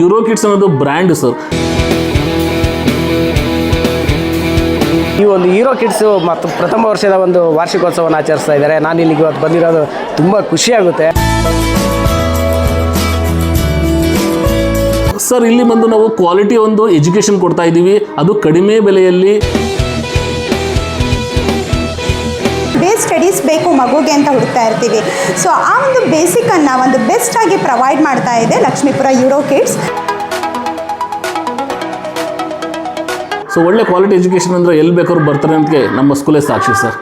Euro kids ಅನ್ನೋದು brand sir ಈ ಒಂದು ಹೀರೋ ಕಿಡ್ಸು ಮತ್ತು ಪ್ರಥಮ ವರ್ಷದ ಒಂದು ವಾರ್ಷಿಕೋತ್ಸವವನ್ನು ಆಚರಿಸ್ತಾ ಇದ್ದಾರೆ. ನಾನು ಇಲ್ಲಿಗೆ ಇವತ್ತು ಬಂದಿರೋದು ತುಂಬ ಖುಷಿಯಾಗುತ್ತೆ ಸರ್ ಇಲ್ಲಿ ಬಂದು ನಾವು ಕ್ವಾಲಿಟಿ ಒಂದು ಎಜುಕೇಶನ್ ಕೊಡ್ತಾ ಇದ್ದೀವಿ. ಅದು ಕಡಿಮೆ ಬೆಲೆಯಲ್ಲಿ ಸ್ಟಡೀಸ್ ಬೇಕು, ಮಗುಗೆ ಅಂತ ಹುಡುಕ್ತಾ ಇರ್ತೀವಿ. ಸೊ ಆ ಒಂದು ಬೇಸಿಕನ್ನು ಒಂದು ಬೆಸ್ಟಾಗಿ ಪ್ರೊವೈಡ್ ಮಾಡ್ತಾ ಇದೆ ಲಕ್ಷ್ಮೀಪುರ ಯೂರೋ ಕಿಡ್ಸ್ ಸೊ ಒಳ್ಳೆ ಕ್ವಾಲಿಟಿ ಎಜುಕೇಶನ್ ಅಂದರೆ ಎಲ್ಲಿ ಬೇಕಾದ್ರೂ ಬರ್ತಾರೆ ಅಂತ ನಮ್ಮ ಸ್ಕೂಲೇ ಸಾಕ್ಷಿ ಸರ್.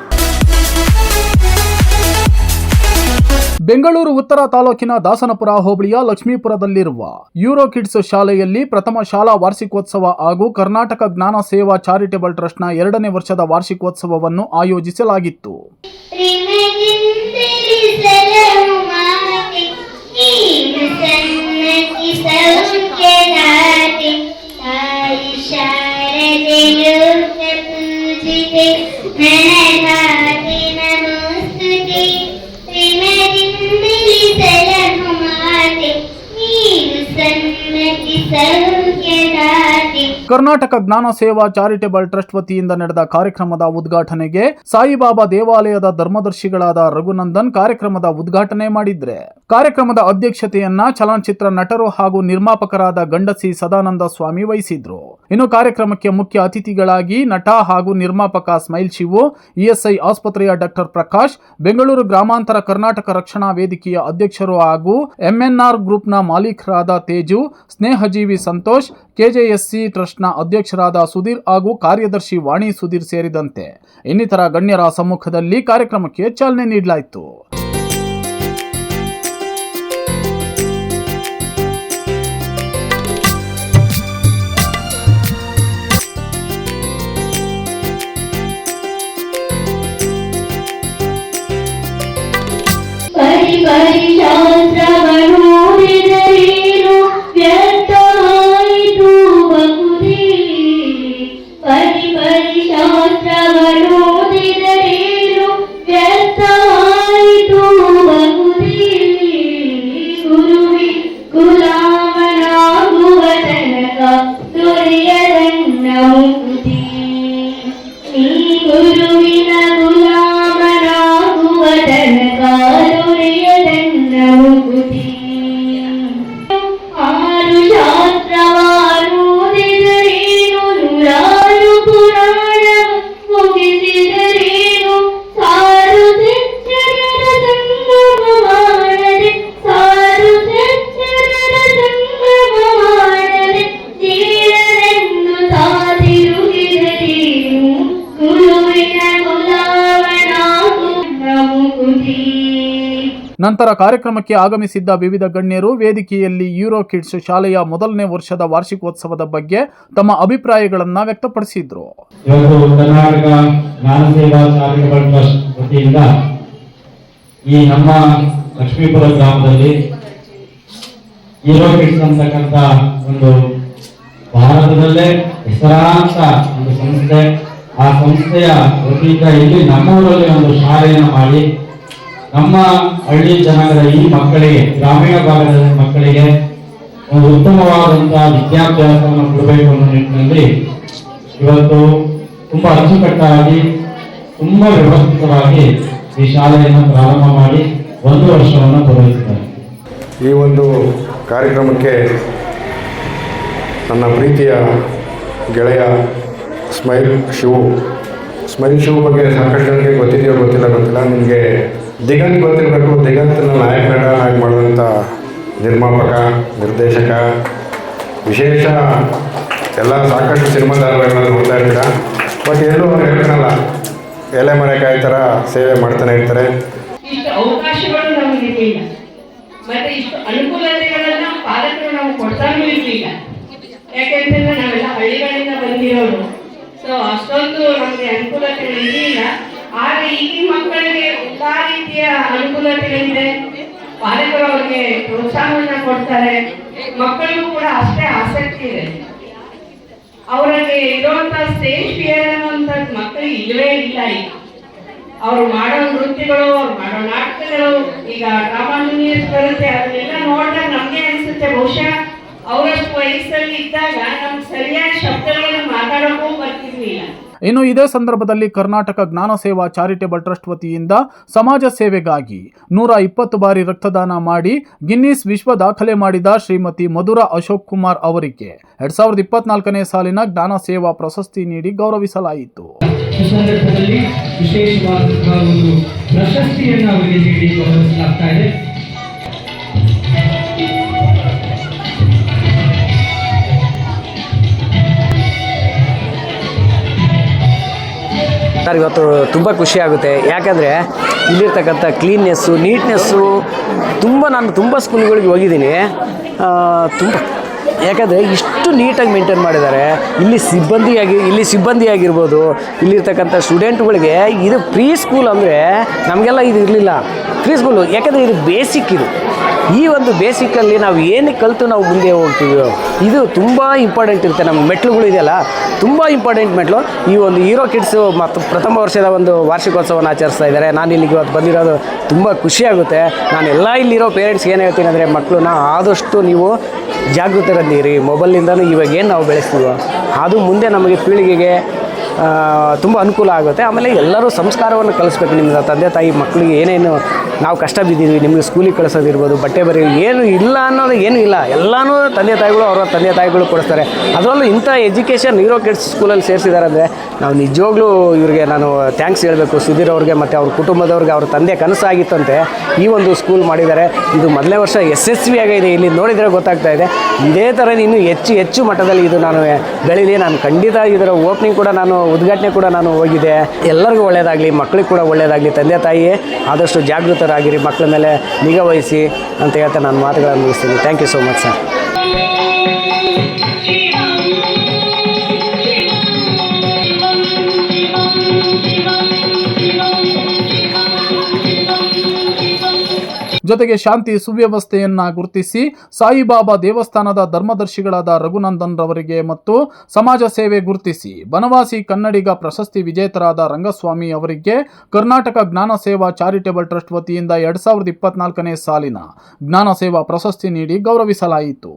ಬೆಂಗಳೂರು ಉತ್ತರ ತಾಲೂಕಿನ ದಾಸನಪುರ ಹೋಬಳಿಯ ಲಕ್ಷ್ಮೀಪುರದಲ್ಲಿರುವ ಯೂರೋ ಕಿಡ್ಸ್ ಶಾಲೆಯಲ್ಲಿ ಪ್ರಥಮ ಶಾಲಾ ವಾರ್ಷಿಕೋತ್ಸವ ಹಾಗೂ ಕರ್ನಾಟಕ ಜ್ಞಾನ ಸೇವಾ ಚಾರಿಟೇಬಲ್ ಟ್ರಸ್ಟ್ನ ಎರಡನೇ ವರ್ಷದ ವಾರ್ಷಿಕೋತ್ಸವವನ್ನು ಆಯೋಜಿಸಲಾಗಿತ್ತು. ಕರ್ನಾಟಕ ಜ್ಞಾನ ಸೇವಾ ಚಾರಿಟೇಬಲ್ ಟ್ರಸ್ಟ್ ವತಿಯಿಂದ ನಡೆದ ಕಾರ್ಯಕ್ರಮದ ಉದ್ಘಾಟನೆಗೆ ಸಾಯಿಬಾಬಾ ದೇವಾಲಯದ ಧರ್ಮದರ್ಶಿಗಳಾದ ರಘುನಂದನ್ ಕಾರ್ಯಕ್ರಮದ ಉದ್ಘಾಟನೆ ಮಾಡಿದ್ರೆ. ಕಾರ್ಯಕ್ರಮದ ಅಧ್ಯಕ್ಷತೆಯನ್ನ ಚಲನಚಿತ್ರ ನಟರು ಹಾಗೂ ನಿರ್ಮಾಪಕರಾದ ಗಂಡಸಿ ಸದಾನಂದ ಸ್ವಾಮಿ ವಹಿಸಿದ್ರು. ಇನ್ನು ಕಾರ್ಯಕ್ರಮಕ್ಕೆ ಮುಖ್ಯ ಅತಿಥಿಗಳಾಗಿ ನಟ ಹಾಗೂ ನಿರ್ಮಾಪಕ ಸ್ಮೈಲ್ ಶಿವು ಇಎಸ್ಐ ಆಸ್ಪತ್ರೆಯ ಡಾಕ್ಟರ್ ಪ್ರಕಾಶ್, ಬೆಂಗಳೂರು ಗ್ರಾಮಾಂತರ ಕರ್ನಾಟಕ ರಕ್ಷಣಾ ವೇದಿಕೆಯ ಅಧ್ಯಕ್ಷರು ಹಾಗೂ ಎಂಎನ್ಆರ್ ಗ್ರೂಪ್ನ ಮಾಲೀಕರಾದ ತೇಜು, ಸ್ನೇಹಜೀವಿ ಸಂತೋಷ್ ಕೆಜೆಎಸ್ಸಿ ಟ್ರಸ್ಟ್ನ ಅಧ್ಯಕ್ಷರಾದ ಸುಧೀರ್ ಹಾಗೂ ಕಾರ್ಯದರ್ಶಿ ವಾಣಿ ಸುಧೀರ್ ಸೇರಿದಂತೆ ಇನ್ನಿತರ ಗಣ್ಯರ ಸಮ್ಮುಖದಲ್ಲಿ ಕಾರ್ಯಕ್ರಮಕ್ಕೆ ಚಾಲನೆ ನೀಡಲಾಯಿತು. ನಂತರ ಕಾರ್ಯಕ್ರಮಕ್ಕೆ ಆಗಮಿಸಿದ್ದ ವಿವಿಧ ಗಣ್ಯರು ವೇದಿಕೆಯಲ್ಲಿ ಯೂರೋ ಕಿಡ್ಸ್ ಶಾಲೆಯ ಮೊದಲನೇ ವರ್ಷದ ವಾರ್ಷಿಕೋತ್ಸವದ ಬಗ್ಗೆ ತಮ್ಮ ಅಭಿಪ್ರಾಯಗಳನ್ನ ವ್ಯಕ್ತಪಡಿಸಿದ್ರು. ಈ ನಮ್ಮ ಲಕ್ಷ್ಮೀಪುರ ಗ್ರಾಮದಲ್ಲಿ ಹೀರೋ ಕಿಡ್ಸ್ ಅಂತಕ್ಕಂಥ ಒಂದು ಭಾರತದಲ್ಲೇ ಹೆಸರಾಂತ ಒಂದು ಸಂಸ್ಥೆ. ಆ ಸಂಸ್ಥೆಯ ವತಿಯಿಂದ ಇಲ್ಲಿ ನಮ್ಮೂರಲ್ಲಿ ಒಂದು ಶಾಲೆಯನ್ನು ಮಾಡಿ ನಮ್ಮ ಹಳ್ಳಿ ಜನಾಂಗದ ಈ ಮಕ್ಕಳಿಗೆ, ಗ್ರಾಮೀಣ ಭಾಗದ ಮಕ್ಕಳಿಗೆ ಒಂದು ಉತ್ತಮವಾದಂತಹ ವಿದ್ಯಾಭ್ಯಾಸವನ್ನು ಕೊಡಬೇಕು ಅನ್ನೋ ನಿಟ್ಟಿನಲ್ಲಿ ಇವತ್ತು ತುಂಬಾ ಅಚ್ಚುಕಟ್ಟಾಗಿ, ತುಂಬಾ ವ್ಯವಸ್ಥಿತವಾಗಿ ಈ ಶಾಲೆಯನ್ನು ಪ್ರಾರಂಭ ಮಾಡಿ ಒಂದು ವರ್ಷವನ್ನು ಪೂರೈಸಿದ್ದಾರೆ. ಈ ಒಂದು ಕಾರ್ಯಕ್ರಮಕ್ಕೆ ನನ್ನ ಪ್ರೀತಿಯ ಗೆಳೆಯ ಸ್ಮೈಲ್ ಶಿವು. ಸ್ಮೈಲ್ ಶಿವು ಬಗ್ಗೆ ಸಾಕಷ್ಟು ಗೊತ್ತಿದೆಯೋ ಗೊತ್ತಿಲ್ಲ ಗೊತ್ತಿಲ್ಲ. ನಿಮಗೆ ದಿಗಂತ್ ಗೊತ್ತಿರಬೇಕು. ದಿಗಂತನ ನಾಯಕ ನಟ ಆಗಿ ಮಾಡಿದಂಥ ನಿರ್ಮಾಪಕ, ನಿರ್ದೇಶಕ, ವಿಶೇಷ ಎಲ್ಲ ಸಾಕಷ್ಟು ಸಿನಿಮಾ ಧಾರಾವಾಹಿಗಳನ್ನು ನೋಡ್ತಾ ಇರ್ತೀರ ಬಟ್ ಎಲ್ಲೂ ಅವ್ರು ಹೇಳ್ತಾನಲ್ಲ ಎಲೆ ಮರೆಕಾಯಿ ಥರ ಸೇವೆ ಮಾಡ್ತಾನೆ ಇರ್ತಾರೆ. ಇಷ್ಟು ಅವಕಾಶಗಳು ನಮಗೆ ಇರಲಿಲ್ಲ ಮತ್ತೆ ಇಷ್ಟು ಅನುಕೂಲತೆಗಳನ್ನ ಪಾಲಕರು ನಾವು ಕೊಡ್ತಾನೂ ಇರಲಿಲ್ಲ. ಯಾಕೆಂತಂದ್ರೆ ನಾವೆಲ್ಲ ಹಳ್ಳಿಗಳಿಂದ ಬಂದಿರೋರು. ಸೊ ಅಷ್ಟೊಂದು ನಮಗೆ ಅನುಕೂಲತೆಗಳು ಇರಲಿಲ್ಲ. ಆದ್ರೆ ಈಗಿನ ಮಕ್ಕಳಿಗೆ ಎಲ್ಲಾ ರೀತಿಯ ಅನುಕೂಲತೆಗಳಿದೆ. ಪಾಲಕರು ಅವ್ರಿಗೆ ಪ್ರೋತ್ಸಾಹವನ್ನ ಕೊಡ್ತಾರೆ. ಮಕ್ಕಳಿಗೂ ಕೂಡ ಅಷ್ಟೇ ಆಸಕ್ತಿ ಇದೆ. ಅವರಲ್ಲಿ ಇರುವಂತ ಸ್ಟೇಜ್ ಫಿಯರ್ ಅನ್ನುವಂಥದ್ದು ಮಕ್ಕಳಿಗೆ ಇಲ್ಲವೇ ಇಲ್ಲ ಈಗ. ಅವ್ರು ಮಾಡೋ ನೃತ್ಯಗಳು, ಅವ್ರು ಮಾಡೋ ನಾಟಕಗಳು ಈಗ ಡ್ರಾಮಾ ಜೂನಿಯರ್ಸ್ ಬರುತ್ತೆ. ಅದನ್ನೆಲ್ಲ ನೋಡಿದಾಗ ನಮ್ಗೆ ಅನ್ಸುತ್ತೆ, ಬಹುಶಃ ಅವರಷ್ಟು ವಯಸ್ಸಲ್ಲಿ ಇದ್ದಾಗ ನಮ್ಗೆ ಸರಿಯಾದ ಶಬ್ದಗಳನ್ನು ಮಾತಾಡೋಕ್ಕೂ ಬರ್ತಿರ್ಲಿಲ್ಲ. ಇನ್ನು ಇದೇ ಸಂದರ್ಭದಲ್ಲಿ ಕರ್ನಾಟಕ ಜ್ಞಾನ ಸೇವಾ ಚಾರಿಟೇಬಲ್ ಟ್ರಸ್ಟ್ ವತಿಯಿಂದ ಸಮಾಜ ಸೇವೆಗಾಗಿ ನೂರ ಇಪ್ಪತ್ತು ಬಾರಿ ರಕ್ತದಾನ ಮಾಡಿ ಗಿನ್ನಿಸ್ ವಿಶ್ವ ದಾಖಲೆ ಮಾಡಿದ ಶ್ರೀಮತಿ ಮಧುರಾ ಅಶೋಕ್ ಕುಮಾರ್ ಅವರಿಗೆ ಎರಡ್ ಸಾವಿರದ ಇಪ್ಪತ್ನಾಲ್ಕನೇ ಸಾಲಿನ ಜ್ಞಾನ ಸೇವಾ ಪ್ರಶಸ್ತಿ ನೀಡಿ ಗೌರವಿಸಲಾಯಿತು. ಪ್ರಶಸ್ತಿಯನ್ನು ಅವರಿಗೆ ನೀಡಿ ಗೌರವಿಸಲಾಗ್ತಾ ಇದೆ. ಸರ್, ಇವತ್ತು ತುಂಬ ಖುಷಿ ಆಗುತ್ತೆ. ಯಾಕಂದರೆ ಇಲ್ಲಿರ್ತಕ್ಕಂಥ ಕ್ಲೀನ್ನೆಸ್ಸು ನೀಟ್ನೆಸ್ಸು ತುಂಬ ನಾನು ತುಂಬ ಸ್ಕೂಲ್ಗಳಿಗೆ ಹೋಗಿದ್ದೀನಿ. ತುಂಬ ಯಾಕಂದರೆ ಇಷ್ಟು ನೀಟಾಗಿ ಮೇಂಟೈನ್ ಮಾಡಿದ್ದಾರೆ. ಇಲ್ಲಿ ಸಿಬ್ಬಂದಿಯಾಗಿ ಇಲ್ಲಿ ಸಿಬ್ಬಂದಿಯಾಗಿರ್ಬೋದು ಇಲ್ಲಿರ್ತಕ್ಕಂಥ ಸ್ಟೂಡೆಂಟ್ಗಳಿಗೆ ಇದು ಪ್ರೀ ಸ್ಕೂಲ್ ಅಂದರೆ ನಮಗೆಲ್ಲ ಇದು ಇರಲಿಲ್ಲ. ಪ್ರೀ ಸ್ಕೂಲು ಯಾಕಂದರೆ ಇದು ಬೇಸಿಕ್ ಇದು. ಈ ಒಂದು ಬೇಸಿಕಲ್ಲಿ ನಾವು ಏನು ಕಲಿತು ನಾವು ಮುಂದೆ ಹೋಗ್ತೀವಿ, ಇದು ತುಂಬ ಇಂಪಾರ್ಟೆಂಟ್ ಇರುತ್ತೆ. ನಮ್ಮ ಮೆಟ್ಲುಗಳು ಇದೆಯಲ್ಲ, ತುಂಬ ಇಂಪಾರ್ಟೆಂಟ್ ಮೆಟ್ಲು. ಈ ಒಂದು ಹೀರೋ ಕಿಡ್ಸು ಮತ್ತು ಪ್ರಥಮ ವರ್ಷದ ಒಂದು ವಾರ್ಷಿಕೋತ್ಸವವನ್ನು ಆಚರಿಸ್ತಾ ಇದ್ದಾರೆ. ನಾನು ಇಲ್ಲಿಗೆ ಇವತ್ತು ಬಂದಿರೋದು ತುಂಬ ಖುಷಿಯಾಗುತ್ತೆ ನಾನು ಎಲ್ಲ ಇಲ್ಲಿರೋ ಪೇರೆಂಟ್ಸ್ಗೆ ಏನು ಹೇಳ್ತೀನಿ ಅಂದರೆ ಮಕ್ಕಳನ್ನ ಆದಷ್ಟು ನೀವು ಜಾಗೃತರಲ್ಲಿರಿ. ಮೊಬೈಲ್ನಿಂದನೂ ಇವಾಗ ಏನು ನಾವು ಬೆಳೆಸ್ತೀವೋ? ಅದು ಮುಂದೆ ನಮಗೆ ಪೀಳಿಗೆಗೆ ತುಂಬ ಅನುಕೂಲ ಆಗುತ್ತೆ. ಆಮೇಲೆ ಎಲ್ಲರೂ ಸಂಸ್ಕಾರವನ್ನು ಕಲಿಸ್ಬೇಕು. ನಿಮ್ಮ ತಂದೆ, ತಾಯಿ ಮಕ್ಕಳಿಗೆ ಏನೇನು ನಾವು ಕಷ್ಟ ಬಿದ್ದಿದ್ವಿ, ನಿಮಗೆ ಸ್ಕೂಲಿಗೆ ಕಳಿಸೋದಿರ್ಬೋದು, ಬಟ್ಟೆ ಬರೀ ಏನು ಇಲ್ಲ ಅನ್ನೋದು ಏನು ಇಲ್ಲ. ಎಲ್ಲನೂ ತಂದೆ, ತಾಯಿಗಳು ಅವರ ತಂದೆ, ತಾಯಿಗಳು ಕೊಡಿಸ್ತಾರೆ. ಅದರಲ್ಲೂ ಇಂಥ ಎಜುಕೇಷನ್ ಇರೋ ಕಿಡ್ಸ್ ಸ್ಕೂಲಲ್ಲಿ ಸೇರಿಸಿದ್ದಾರೆ ಅಂದರೆ ನಾವು ನಿಜವಾಗ್ಲೂ ಇವರಿಗೆ ನಾನು ಥ್ಯಾಂಕ್ಸ್ ಹೇಳಬೇಕು. ಸುಧೀರ್ ಅವ್ರಿಗೆ ಮತ್ತು ಅವ್ರ ಕುಟುಂಬದವ್ರಿಗೆ ಅವ್ರ ತಂದೆ ಕನಸಾಗಿತ್ತಂತೆ ಈ ಒಂದು ಸ್ಕೂಲ್ ಮಾಡಿದ್ದಾರೆ. ಇದು ಮೊದಲನೇ ವರ್ಷ ಯಶಸ್ವಿಯಾಗಿದೆ ಇಲ್ಲಿ ನೋಡಿದರೆ ಗೊತ್ತಾಗ್ತಾ ಇದೆ. ಇದೇ ಥರ ಇನ್ನೂ ಹೆಚ್ಚು ಹೆಚ್ಚು ಮಟ್ಟದಲ್ಲಿ ಇದು ನಾನು ಬೆಳೀಲಿ ನಾನು ಖಂಡಿತ ಇದರ ಓಪನಿಂಗ್ ಕೂಡ ನಾನು ಉದ್ಘಾಟನೆ ಕೂಡ ನಾನು ಹೋಗಿದ್ದೆ. ಎಲ್ಲರಿಗೂ ಒಳ್ಳೆಯದಾಗಲಿ ಮಕ್ಕಳಿಗೆ ಕೂಡ ಒಳ್ಳೆಯದಾಗಲಿ ತಂದೆ ತಾಯಿ ಆದಷ್ಟು ಜಾಗೃತರಾಗಿರಿ ಮಕ್ಕಳ ಮೇಲೆ ನಿಗಾ ವಹಿಸಿ ಅಂತ ಹೇಳ್ತಾ ನಾನು ಮಾತುಗಳನ್ನು ಮುಗಿಸ್ತೀನಿ. Thank you so much sir ಜೊತೆಗೆ ಶಾಂತಿ ಸುವ್ಯವಸ್ಥೆಯನ್ನ ಗುರುತಿಸಿ ಸಾಯಿಬಾಬಾ ದೇವಸ್ಥಾನದ ಧರ್ಮದರ್ಶಿಗಳಾದ ರಘುನಂದನ್ ರವರಿಗೆ ಮತ್ತು ಸಮಾಜ ಸೇವೆ ಗುರುತಿಸಿ. ಬನವಾಸಿ ಕನ್ನಡಿಗ ಪ್ರಶಸ್ತಿ ವಿಜೇತರಾದ ರಂಗಸ್ವಾಮಿ ಅವರಿಗೆ ಕರ್ನಾಟಕ ಜ್ಞಾನ ಸೇವಾ ಚಾರಿಟೇಬಲ್ ಟ್ರಸ್ಟ್ ವತಿಯಿಂದ ಎರಡ್ ಸಾವಿರದ ಇಪ್ಪತ್ನಾಲ್ಕನೇ ಸಾಲಿನ ಜ್ಞಾನ ಸೇವಾ ಪ್ರಶಸ್ತಿ ನೀಡಿ ಗೌರವಿಸಲಾಯಿತು.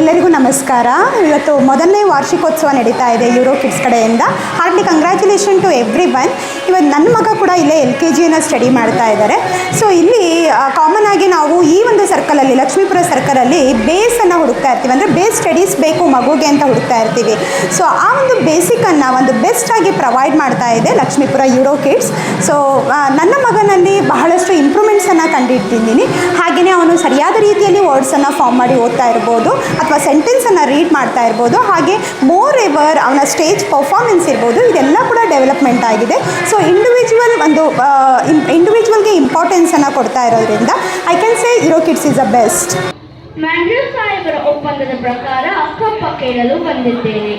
ಎಲ್ಲರಿಗೂ ನಮಸ್ಕಾರ. ಇವತ್ತು ಮೊದಲನೇ ವಾರ್ಷಿಕೋತ್ಸವ ನಡೀತಾ ಇದೆ ಯೂರೋ ಕಿಡ್ಸ್ ಕಡೆಯಿಂದ. Hardly congratulation to every one ಇವತ್ತು ನನ್ನ ಮಗ ಕೂಡ ಇಲ್ಲೇ ಎಲ್ ಕೆ ಜಿಯನ್ನು ಸ್ಟಡಿ ಮಾಡ್ತಾ ಇದ್ದಾರೆ. ಸೊ ಇಲ್ಲಿ ಕಾಮನ್ ಆಗಿ ನಾವು ಈ ಒಂದು ಸರ್ಕಲಲ್ಲಿ ಲಕ್ಷ್ಮೀಪುರ ಸರ್ಕಲಲ್ಲಿ ಬೇಸನ್ನು ಹುಡುಕ್ತಾ ಇರ್ತೀವಿ. ಅಂದರೆ ಬೇಸ್ ಸ್ಟಡೀಸ್ ಬೇಕು, ಮಗುಗೆ ಅಂತ ಹುಡುಕ್ತಾ ಇರ್ತೀವಿ. ಸೊ ಆ ಒಂದು ಬೇಸಿಕನ್ನು ಒಂದು ಬೆಸ್ಟ್ ಆಗಿ ಪ್ರೊವೈಡ್ ಮಾಡ್ತಾ ಇದೆ ಲಕ್ಷ್ಮೀಪುರ ಯೂರೋ ಕಿಡ್ಸ್ ಸೊ ನನ್ನ ಮಗನಲ್ಲಿ ಬಹಳಷ್ಟು ಇಂಪ್ರೂವ್ಮೆಂಟ್ಸನ್ನು ಕಂಡಿಟ್ಟಿದ್ದೀನಿ. ಹಾಗೆಯೇ ಅವನು ಸರಿಯಾದ ರೀತಿಯಲ್ಲಿ ವರ್ಡ್ಸನ್ನು ಫಾರ್ಮ್ ಮಾಡಿ ಓದ್ತಾ ಇರ್ಬೋದು. ಅಥವಾ ಸೆಂಟೆನ್ಸನ್ನು ರೀಡ್ ಮಾಡ್ತಾ ಇರ್ಬೋದು. ಹಾಗೆ ಮೋರ್ ಎವರ್ ಅವನ ಸ್ಟೇಜ್ ಪರ್ಫಾರ್ಮೆನ್ಸ್ ಇರ್ಬೋದು. ಇದೆಲ್ಲ ಕೂಡ ಡೆವಲಪ್ಮೆಂಟ್ ಆಗಿದೆ. ಸೊ ಇಂಡಿವಿಜುವಲ್ ಒಂದು ಇಂಡಿವಿಜುವಲ್ಗೆ ಇಂಪಾರ್ಟೆನ್ಸನ್ನು ಕೊಡ್ತಾ ಇರೋದ್ರಿಂದ ಐ ಕ್ಯಾನ್ ಸೇ ಇರೋ ಕಿಡ್ಸ್ ಇಸ್ ಅ ಬೆಸ್ಟ್ ಸಾಹೇಬರ ಒಪ್ಪಂದದ ಪ್ರಕಾರ ಕಪ್ಪ ಕೇಳಲು ಬಂದಿದ್ದೇನೆ.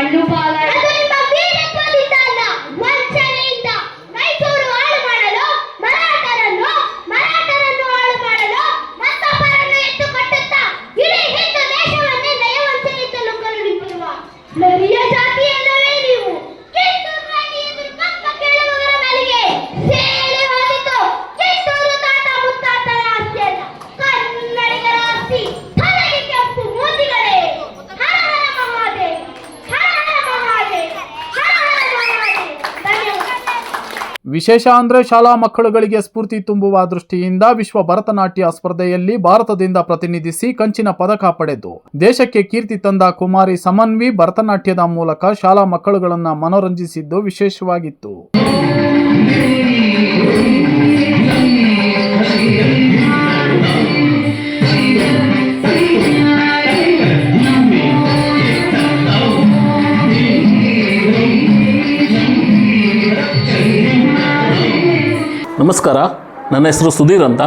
Quando falar. ವಿಶೇಷ ಅಂದರೆ ಶಾಲಾ ಮಕ್ಕಳುಗಳಿಗೆ ಸ್ಫೂರ್ತಿ ತುಂಬುವ ದೃಷ್ಟಿಯಿಂದ ವಿಶ್ವ ಭರತನಾಟ್ಯ ಸ್ಪರ್ಧೆಯಲ್ಲಿ ಭಾರತದಿಂದ ಪ್ರತಿನಿಧಿಸಿ ಕಂಚಿನ ಪದಕ ಪಡೆದು ದೇಶಕ್ಕೆ ಕೀರ್ತಿ ತಂದ ಕುಮಾರಿ ಸಮನ್ವಿ ಭರತನಾಟ್ಯದ ಮೂಲಕ ಶಾಲಾ ಮಕ್ಕಳುಗಳನ್ನ ಮನೋರಂಜಿಸಿದ್ದು ವಿಶೇಷವಾಗಿತ್ತು. ನಮಸ್ಕಾರ. ನನ್ನ ಹೆಸರು ಸುಧೀರ್ ಅಂತ.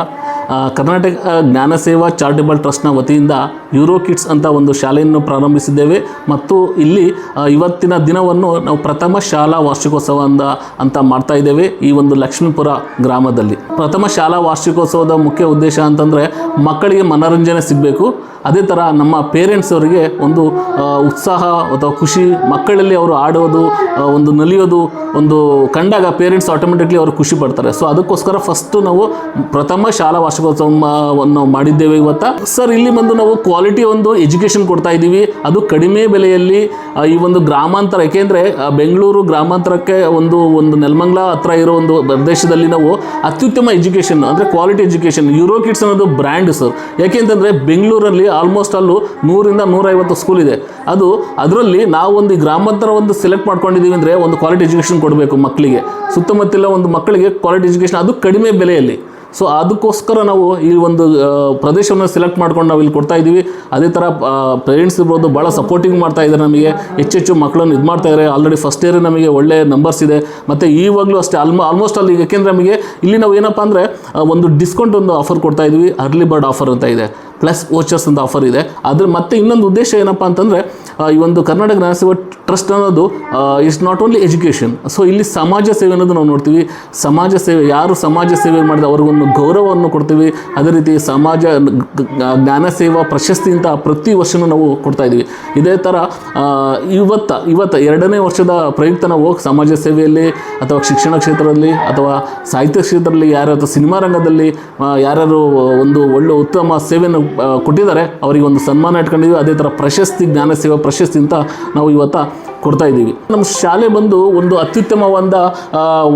ಕರ್ನಾಟಕ ಜ್ಞಾನ ಸೇವಾ ಚಾರಿಟಬಲ್ ಟ್ರಸ್ಟ್ನ ವತಿಯಿಂದ ಯೂರೋ ಕಿಡ್ಸ್ ಅಂತ ಒಂದು ಶಾಲೆಯನ್ನು ಪ್ರಾರಂಭಿಸಿದ್ದೇವೆ. ಮತ್ತು ಇಲ್ಲಿ ಇವತ್ತಿನ ದಿನವನ್ನು ನಾವು ಪ್ರಥಮ ಶಾಲಾ ವಾರ್ಷಿಕೋತ್ಸವ ಅಂದ ಅಂತ ಮಾಡ್ತಾ ಇದ್ದೇವೆ ಈ ಒಂದು ಲಕ್ಷ್ಮೀಪುರ ಗ್ರಾಮದಲ್ಲಿ. ಪ್ರಥಮ ಶಾಲಾ ವಾರ್ಷಿಕೋತ್ಸವದ ಮುಖ್ಯ ಉದ್ದೇಶ ಅಂತಂದರೆ ಮಕ್ಕಳಿಗೆ ಮನೋರಂಜನೆ ಸಿಗಬೇಕು. ಅದೇ ಥರ ನಮ್ಮ ಪೇರೆಂಟ್ಸ್ ಅವರಿಗೆ ಒಂದು ಉತ್ಸಾಹ ಅಥವಾ ಖುಷಿ, ಮಕ್ಕಳಲ್ಲಿ ಅವರು ಆಡೋದು ಒಂದು ನಲಿಯೋದು ಒಂದು ಕಂಡಾಗ ಪೇರೆಂಟ್ಸ್ ಆಟೋಮೆಟಿಕ್ಲಿ ಅವರು ಖುಷಿ ಪಡ್ತಾರೆ. ಸೊ ಅದಕ್ಕೋಸ್ಕರ ಫಸ್ಟು ನಾವು ಪ್ರಥಮ ಶಾಲಾ ವಾರ್ಷಿಕೋತ್ಸವವನ್ನು ಮಾಡಿದ್ದೇವೆ ಇವತ್ತು. ಸರ್ ಇಲ್ಲಿ ಬಂದು ನಾವು ಕ್ವಾಲಿಟಿ ಒಂದು ಎಜುಕೇಷನ್ ಕೊಡ್ತಾ ಇದ್ದೀವಿ. ಅದು ಕಡಿಮೆ ಬೆಲೆಯಲ್ಲಿ ಈ ಒಂದು ಗ್ರಾಮಾಂತರ, ಏಕೆಂದರೆ ಬೆಂಗಳೂರು ಗ್ರಾಮಾಂತರಕ್ಕೆ ಒಂದು ಒಂದು ನೆಲಮಂಗ್ಲ ಹತ್ರ ಇರೋ ಒಂದು ಪ್ರದೇಶದಲ್ಲಿ ನಾವು ಅತ್ಯುತ್ತಮ ಎಜುಕೇಷನ್ ಅಂದರೆ ಕ್ವಾಲಿಟಿ ಎಜುಕೇಷನ್ ಯೂರೋ ಕಿಡ್ಸ್ ಅನ್ನೋದು ಬ್ರ್ಯಾಂಡ್ ಸರ್ ಯಾಕೆಂತಂದರೆ ಬೆಂಗಳೂರಲ್ಲಿ ಆಲ್ಮೋಸ್ಟ್ ಅಲ್ಲೂ ನೂರಿಂದ ನೂರೈವತ್ತು ಸ್ಕೂಲ್ ಇದೆ. ಅದು, ಅದರಲ್ಲಿ ನಾವು ಒಂದು ಗ್ರಾಮಾಂತರ ಒಂದು ಸೆಲೆಕ್ಟ್ ಮಾಡ್ಕೊಂಡಿದ್ದೀವಿ ಅಂದರೆ ಒಂದು ಕ್ವಾಲಿಟಿ ಎಜುಕೇಷನ್ ಕೊಡಬೇಕು ಮಕ್ಕಳಿಗೆ. ಸುತ್ತಮುತ್ತಲ ಒಂದು ಮಕ್ಕಳಿಗೆ ಕ್ವಾಲಿಟಿ ಎಜುಕೇಷನ್ ಅದು ಕಡಿಮೆ ಬೆಲೆಯಲ್ಲಿ. ಸೊ ಅದಕ್ಕೋಸ್ಕರ ನಾವು ಈ ಒಂದು ಪ್ರದೇಶವನ್ನು ಸೆಲೆಕ್ಟ್ ಮಾಡ್ಕೊಂಡು ನಾವು ಇಲ್ಲಿ ಕೊಡ್ತಾ ಇದ್ದೀವಿ. ಅದೇ ಥರ ಪೇರೆಂಟ್ಸ್ ಇರ್ಬೋದು ಭಾಳ ಸಪೋರ್ಟಿಂಗ್ ಮಾಡ್ತಾ ಇದ್ದಾರೆ ನಮಗೆ. ಹೆಚ್ಚೆಚ್ಚು ಮಕ್ಕಳನ್ನು ಇದು ಮಾಡ್ತಾ ಇದ್ದಾರೆ. ಆಲ್ರೆಡಿ ಫಸ್ಟ್ ಇಯರ್ ನಮಗೆ ಒಳ್ಳೆ ನಂಬರ್ಸ್ ಇದೆ. ಮತ್ತು ಈವಾಗಲೂ ಅಷ್ಟೇ ಆಲ್ಮ ಆಲ್ಮೋಸ್ಟ್ ಅಲ್ಲಿ ಯಾಕೆಂದರೆ ನಮಗೆ ಇಲ್ಲಿ ನಾವು ಏನಪ್ಪ ಅಂದರೆ ಒಂದು ಡಿಸ್ಕೌಂಟ್ ಒಂದು ಆಫರ್ ಕೊಡ್ತಾ ಇದ್ದೀವಿ. ಅರ್ಲಿ ಬರ್ಡ್ ಆಫರ್ ಅಂತ ಇದೆ. ಪ್ಲಸ್ ವೋಚರ್ಸ್ ಅಂತ ಆಫರ್ ಇದೆ. ಅದ್ರ ಮತ್ತೆ ಇನ್ನೊಂದು ಉದ್ದೇಶ ಏನಪ್ಪ ಅಂತಂದರೆ ಈ ಒಂದು ಕರ್ನಾಟಕ ಜ್ಞಾನ ಟ್ರಸ್ಟ್ ಅನ್ನೋದು it's not only education so ಇಲ್ಲಿ ಸಮಾಜ ಸೇವೆ ಅನ್ನೋದು ನಾವು ನೋಡ್ತೀವಿ. ಸಮಾಜ ಸೇವೆ, ಯಾರು ಸಮಾಜ ಸೇವೆ ಮಾಡಿದ ಅವ್ರಿಗೊಂದು ಗೌರವವನ್ನು ಕೊಡ್ತೀವಿ. ಅದೇ ರೀತಿ ಸಮಾಜ ಜ್ಞಾನ ಸೇವಾ ಪ್ರಶಸ್ತಿ ಅಂತ ಪ್ರತಿ ವರ್ಷನೂ ನಾವು ಕೊಡ್ತಾ ಇದ್ದೀವಿ. ಇದೇ ಥರ ಇವತ್ತ ಇವತ್ತ ಎರಡನೇ ವರ್ಷದ ಪ್ರಯುಕ್ತ ನಾವು ಸಮಾಜ ಸೇವೆಯಲ್ಲಿ, ಅಥವಾ ಶಿಕ್ಷಣ ಕ್ಷೇತ್ರದಲ್ಲಿ, ಅಥವಾ ಸಾಹಿತ್ಯ ಕ್ಷೇತ್ರದಲ್ಲಿ ಯಾರು ಸಿನಿಮಾ ರಂಗದಲ್ಲಿ ಯಾರು ಯಾರ್ಯಾರು ಒಂದು ಒಳ್ಳೆ ಉತ್ತಮ ಸೇವೆಯನ್ನು ಕೊಟ್ಟಿದ್ದಾರೆ, ಅವರಿಗೆ ಒಂದು ಸನ್ಮಾನ ಇಟ್ಕೊಂಡಿದ್ದೀವಿ. ಅದೇ ಥರ ಪ್ರಶಸ್ತಿ, ಜ್ಞಾನ ಸೇವಾ ಅಂತ ನಾವು ಇವತ್ತು ಕೊಡ್ತಾ ಇದ್ದೀವಿ. ನಮ್ಮ ಶಾಲೆ ಬಂದು ಒಂದು ಅತ್ಯುತ್ತಮವಾದ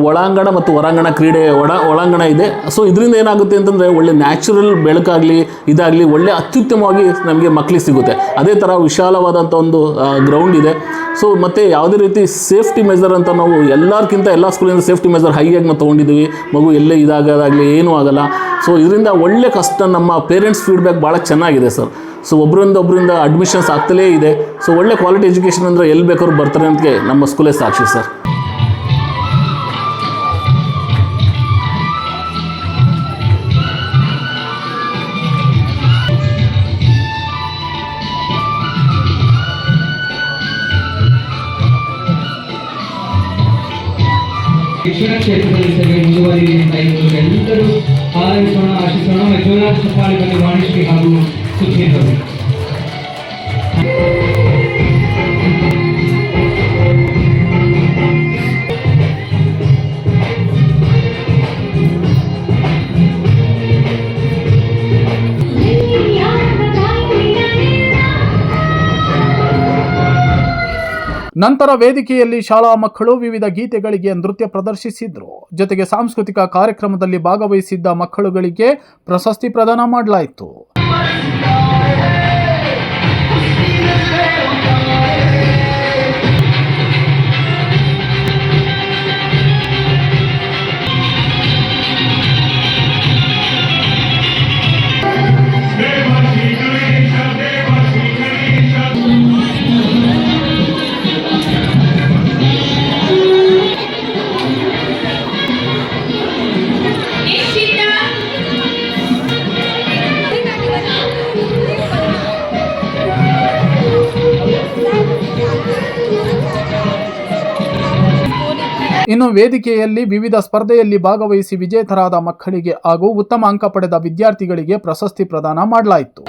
ಒಳಾಂಗಣ ಮತ್ತು ಹೊರಾಂಗಣ ಕ್ರೀಡೆ ಒಳ, ಒಳಾಂಗಣ ಇದೆ. ಸೊ ಇದರಿಂದ ಏನಾಗುತ್ತೆ ಅಂತಂದರೆ ಒಳ್ಳೆ ನ್ಯಾಚುರಲ್ ಬೆಳಕಾಗಲಿ, ಇದಾಗಲಿ, ಒಳ್ಳೆ ಅತ್ಯುತ್ತಮವಾಗಿ ನಮಗೆ ಮಕ್ಕಳಿಗೆ ಸಿಗುತ್ತೆ. ಅದೇ ಥರ ವಿಶಾಲವಾದಂಥ ಒಂದು ಗ್ರೌಂಡ್ ಇದೆ. ಸೊ ಮತ್ತು ಯಾವುದೇ ರೀತಿ ಸೇಫ್ಟಿ ಮೆಜರ್ ಅಂತ ನಾವು ಎಲ್ಲರಿಗಿಂತ ಎಲ್ಲ ಸ್ಕೂಲಿಂದ ಸೇಫ್ಟಿ ಮೆಜರ್ ಹೈಯಾಗಿ ನಾವು ತೊಗೊಂಡಿದ್ದೀವಿ. ಮಗು ಎಲ್ಲೇ ಇದಾಗೋದಾಗಲಿ, ಏನೂ ಆಗಲ್ಲ. ಸೊ ಇದರಿಂದ ಒಳ್ಳೆ ಕಷ್ಟ ನಮ್ಮ ಪೇರೆಂಟ್ಸ್ ಫೀಡ್ಬ್ಯಾಕ್ ಭಾಳ ಚೆನ್ನಾಗಿದೆ ಸರ್ ಸೊ ಒಬ್ಬರಿಂದ ಒಬ್ಬರಿಂದ ಅಡ್ಮಿಷನ್ಸ್ ಆಗ್ತಲೇ ಇದೆ. ಸೊ ಒಳ್ಳೆ ಕ್ವಾಲಿಟಿ ಎಜುಕೇಷನ್ ಅಂದರೆ ಎಲ್ಲಿ ಬೇಕಾದ್ರು ಬರ್ತಾರೆ ಅಂತ ನಮ್ಮ ಸ್ಕೂಲೇ ಸಾಕ್ಷಿ ಸರ್ ಶಿಕ್ಷಣ ಕ್ಷೇತ್ರದಲ್ಲಿ ಈ ಮೂಲಕ ಎಲ್ಲರೂ ಆರಂಭಿಸೋಣ ಆಶಿಸೋಣ. ಜೋನಾಥ್ ಬನ್ನಿ ವಾಣಿಶ್ರೀ ಹಾಗೂ ನಂತರ ವೇದಿಕೆಯಲ್ಲಿ ಶಾಲಾ ಮಕ್ಕಳು ವಿವಿಧ ಗೀತೆಗಳಿಗೆ ನೃತ್ಯ ಪ್ರದರ್ಶಿಸಿದ್ರು. ಜೊತೆಗೆ ಸಾಂಸ್ಕೃತಿಕ ಕಾರ್ಯಕ್ರಮದಲ್ಲಿ ಭಾಗವಹಿಸಿದ್ದ ಮಕ್ಕಳುಗಳಿಗೆ ಪ್ರಶಸ್ತಿ ಪ್ರದಾನ ಮಾಡಲಾಯಿತು. ಇನ್ನು ವೇದಿಕೆಯಲ್ಲಿ ವಿವಿಧ ಸ್ಪರ್ಧೆಯಲ್ಲಿ ಭಾಗವಹಿಸಿ ವಿಜೇತರಾದ ಮಕ್ಕಳಿಗೆ ಹಾಗೂ ಉತ್ತಮ ಅಂಕ ಪಡೆದ ವಿದ್ಯಾರ್ಥಿಗಳಿಗೆ ಪ್ರಶಸ್ತಿ ಪ್ರದಾನ ಮಾಡಲಾಯಿತು.